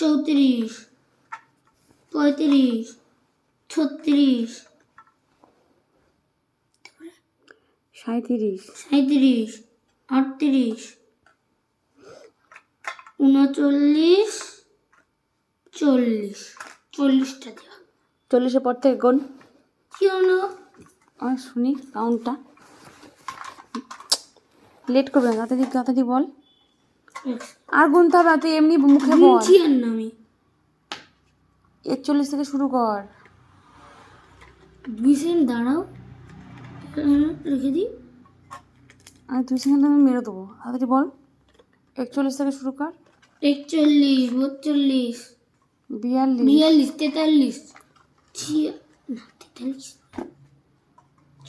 চৌত্রিশ পঁয়ত্রিশ ছত্রিশ সাঁত্রিশ সাঁত্রিশ আটত্রিশ উনচল্লিশ চল্লিশ। চল্লিশটা দেওয়া। চল্লিশের পর থেকে গুণ। কি হলো? আর শুনি কাউন্টটা লেট করবে না তাড়াতাড়ি তাড়াতাড়ি বল। আর গুনতে হবে তুই এমনি মুখে বল। আমি। একচল্লিশ থেকে শুরু কর। দুই সেকেন্ড দাঁড়াও। রেখে দিই। আমি দুই সেকেন্ড আমি মেরে দেবো। তাড়াতাড়ি বল। একচল্লিশ থেকে শুরু কর। একচল্লিশ বত্রিশ। বিয়াল্লিশ। বিয়াল্লিশ তেতাল্লিশ। তেতাল্লিশ।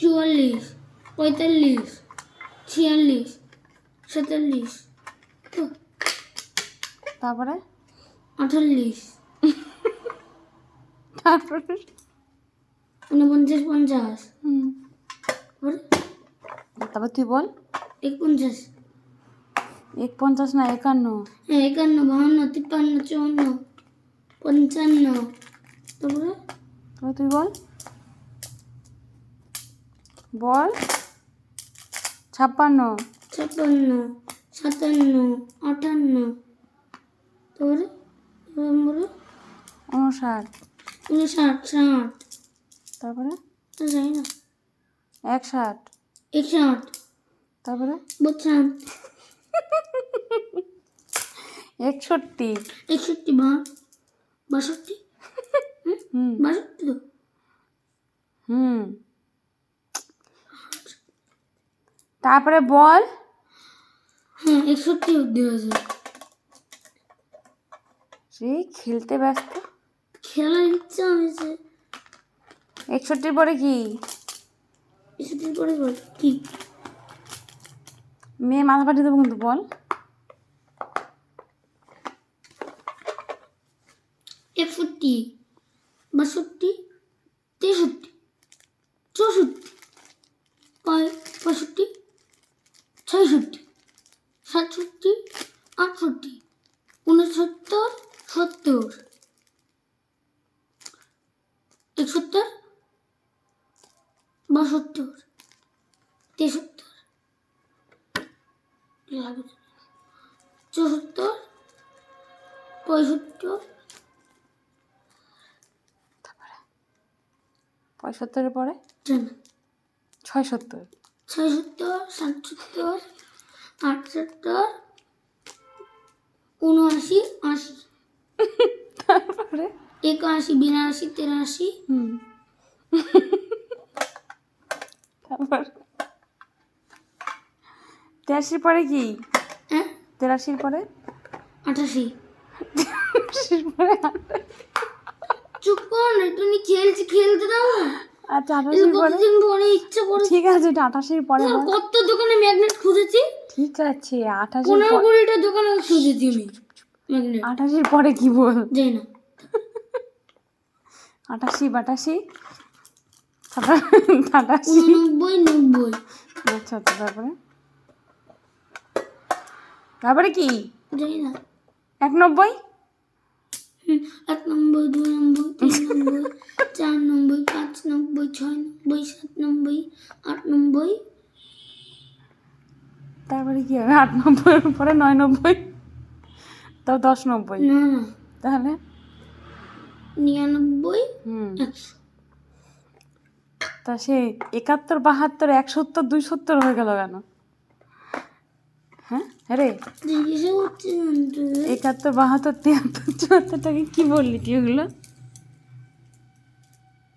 চুয়াল্লিশ পঁয়তাল্লিশ ছিয়াল্লিশ সাতাল্লিশ তারপরে? আঠাল্লিশ। তারপরে? ঊনপঞ্চাশ পঞ্চাশ। তারপর? তুই বল। এক একপঞ্চাশ এক পঞ্চাশ না একান্ন? হ্যাঁ একান্ন বাহান্ন তিপ্পান্ন চুয়ান্ন পঞ্চান্ন। তারপরে? তারপর তুই বল। বল। ছাপ্পান্ন। ছাপ্পান্ন। সাতান্ন আটান্ন। তারপরে বলো। উনষাট। উনষাট ষাট। তারপরে? তো জানি না। একষাট। একষাট। তারপরে? বত্রিশ। একষট্টি। একষট্টি বা? বাষট্টি? হুম? বাষট্টি তো? হুম। তারপরে বল। হ্যাঁ একষট্টি অব্দি হয়েছে। সেই খেলতে ব্যস্ত? খেলার ইচ্ছা হয়েছে। একষট্টির পরে কি? একষট্টির পরে বল কি? মেয়ে মাথা পাঠিয়ে দেবো কিন্তু বল। একষট্টি বাষট্টি তেষট্টি। সাতষট্টি আটষট্টি উনসত্তর সত্তর একসত্তর বাসত্তর তেসত্তর চৌসত্তর পঁয়সত্তর পঁয়সত্তরের পরে? ছয় সত্তর ছয়সত্তর সাতসত্তর আটসত্তর উনআশি আশি। তারপরে? একাশি বিরাশি তেরাশি। হুম। তারপর? তেরাশির পরে কি? হ্যাঁ? তেরাশির পরে? আঠাশি তেরাশির পরে চুপ কর একটু খেলছি খেলতে দাও আচ্ছা আঠাশির পরে? ইচ্ছা করে ঠিক আছে এটা আঠাশির পরে কত দোকানে ম্যাগনেট খুঁজেছি। ঠিক আছে আঠাশের পনেরো কুড়িটা দোকানে খুঁজেছি আমি ম্যাগনেট আঠাশির পরে কি বল? যাই না। আটাশি বাটাশি। আটাশি উননব্বই নব্বই। আচ্ছা তো তারপরে? তারপরে কি? না। এক নব্বই? এক নম্বর দুই নম্বর চার নম্বর পাঁচ নম্বর ছয় নম্বর সাত নম্বর আট নম্বর তারপরে কি হবে আট নব্বইয়ের পরে নয় নব্বই তাও দশ নব্বই। তাহলে? নিরানব্বই একশো। তা সে একাত্তর বাহাত্তর এক সত্তর দুই সত্তর হয়ে গেল কেন? হ্যাঁ? রে। করছি জানতে একাত্তর বাহাত্তর তিয়াত্তর চুয়াত্তরটাকে কি বললি তুই ওগুলো?